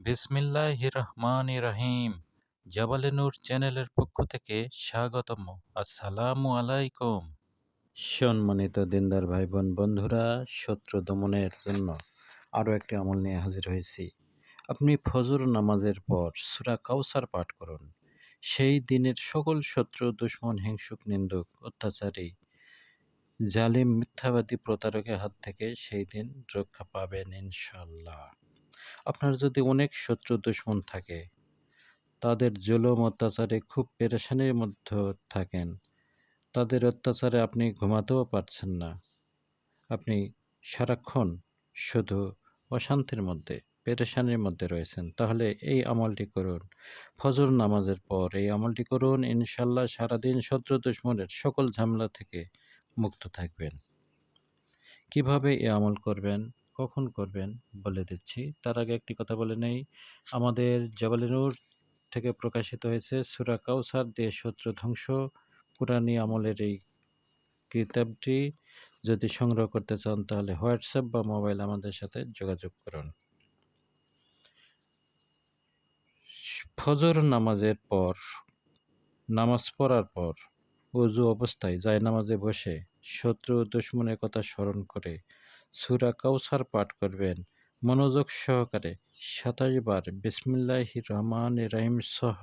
বিসমিল্লাহ রহমান রহিম জাবালে নূর চ্যানেলের পক্ষ থেকে স্বাগতম আসসালামু আলাইকুম। সম্মানিত দিনদার ভাই বোন বন্ধুরা, শত্রু দমনের জন্য আরও একটি আমল নিয়ে হাজির হয়েছি। আপনি ফজর নামাজের পর সুরা কাউসার পাঠ করুন। সেই দিনের সকল শত্রু, দুশ্মন, হিংসুক, নিন্দুক, অত্যাচারী, জালিম, মিথ্যাবাদী প্রতারকের হাত থেকে সেই দিন রক্ষা পাবেন ইনশাল্লাহ। আপনার যদি অনেক শত্রু দুশ্মন থাকে, তাদের জুলুম অত্যাচারে খুব পেরেশানির মধ্যে থাকেন। তাদের অত্যাচারে আপনি ঘুমাতেও পারছেন না। আপনি সারাক্ষণ শুধু অশান্তির মধ্যে, পেরেশানির মধ্যে রয়েছেন। তাহলে এই আমলটি করুন। ফজর নামাজের পর এই আমলটি করুন। ইনশাল্লাহ সারাদিন শত্রু দুশ্মনের সকল ঝামেলা থেকে মুক্ত থাকবেন। কীভাবে এই আমল করবেন? কখন করবেন বলে দিচ্ছি। তার আগে একটি কথা বলে নেই। আমাদের জবালিনুর থেকে প্রকাশিত হয়েছে সুরা কাউসার দিয়ে শত্রু ধ্বংস। কুরানি আমলের এই কিতাবটি যদি সংগ্রহ করতে চান, তাহলে হোয়াটসঅ্যাপ বা মোবাইল আমাদের সাথে যোগাযোগ করুন। ফজর নামাজের পর, নামাজ পড়ার পর, অজু অবস্থায় যায় নামাজে বসে শত্রু দুশ্মনের কথা স্মরণ করে সুরা কাউসার পাঠ করবেন। মনোযোগ সহকারে সাতাশ বার বিসমিল্লাহ রহমান রাহিম সহ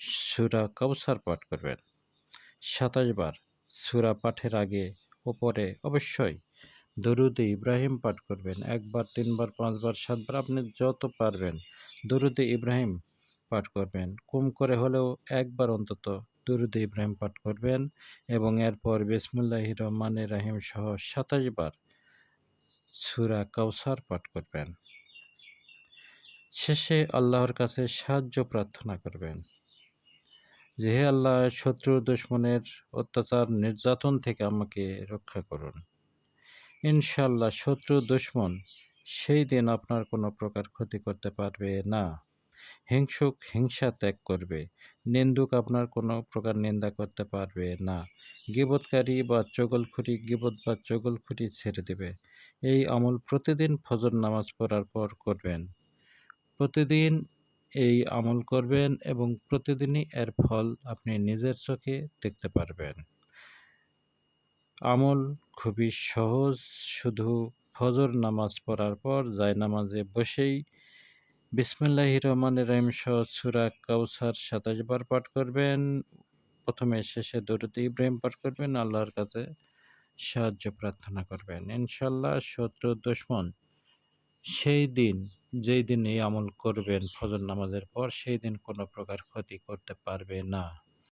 সুরা কাউসার পাঠ করবেন। সাতাশ বার সুরা পাঠের আগে ওপরে অবশ্যই দরুদে ইব্রাহিম পাঠ করবেন। একবার, তিনবার, পাঁচবার, সাতবার, আপনি যত পারবেন দরুদে ইব্রাহিম পাঠ করবেন। কম করে হলেও একবার অন্তত দরুদে ইব্রাহিম পাঠ করবেন এবং এরপর বিসমুল্লাহ রহমান রাহিম সহ সাতাশ বার সুরা কাউসার পাঠ করবেন। শেষে আল্লাহর কাছে সাহায্য প্রার্থনা করবেন। যে হে আল্লাহ, শত্রু দুশ্মনের অত্যাচার নির্যাতন থেকে আমাকে রক্ষা করুন। ইনশাল্লাহ শত্রু দুশ্মন সেই দিন আপনার কোনো প্রকার ক্ষতি করতে পারবে না। হিংসুক হিংসা ত্যাগ করবে। নিন্দুক আপনার কোনো প্রকার নিন্দা করতে পারবে না। গিবৎকারী বা চগলখুরি গিবত বা চগলখুরি ছেড়ে দেবে। এই আমল প্রতিদিন ফজর নামাজ পড়ার পর করবেন। প্রতিদিন এই আমল করবেন এবং প্রতিদিনই এর ফল আপনি নিজের চোখে দেখতে পারবেন। আমল খুবই সহজ, শুধু ফজর নামাজ পড়ার পর যায় নামাজে বসেই বিসমুল্লাহ রহমান রহিম সহ সুরা কাউসার সাতাশ বার পাঠ করবেন। প্রথমে শেষে দরুদ ইব্রাহিম পাঠ করবেন। আল্লাহর কাছে সাহায্য প্রার্থনা করবেন। ইনশাল্লাহ শত্রু দুশ্মন সেই দিন, যেই দিন এই আমল করবেন ফজর নামাজের পর, সেই দিন কোনো প্রকার ক্ষতি করতে পারবে না।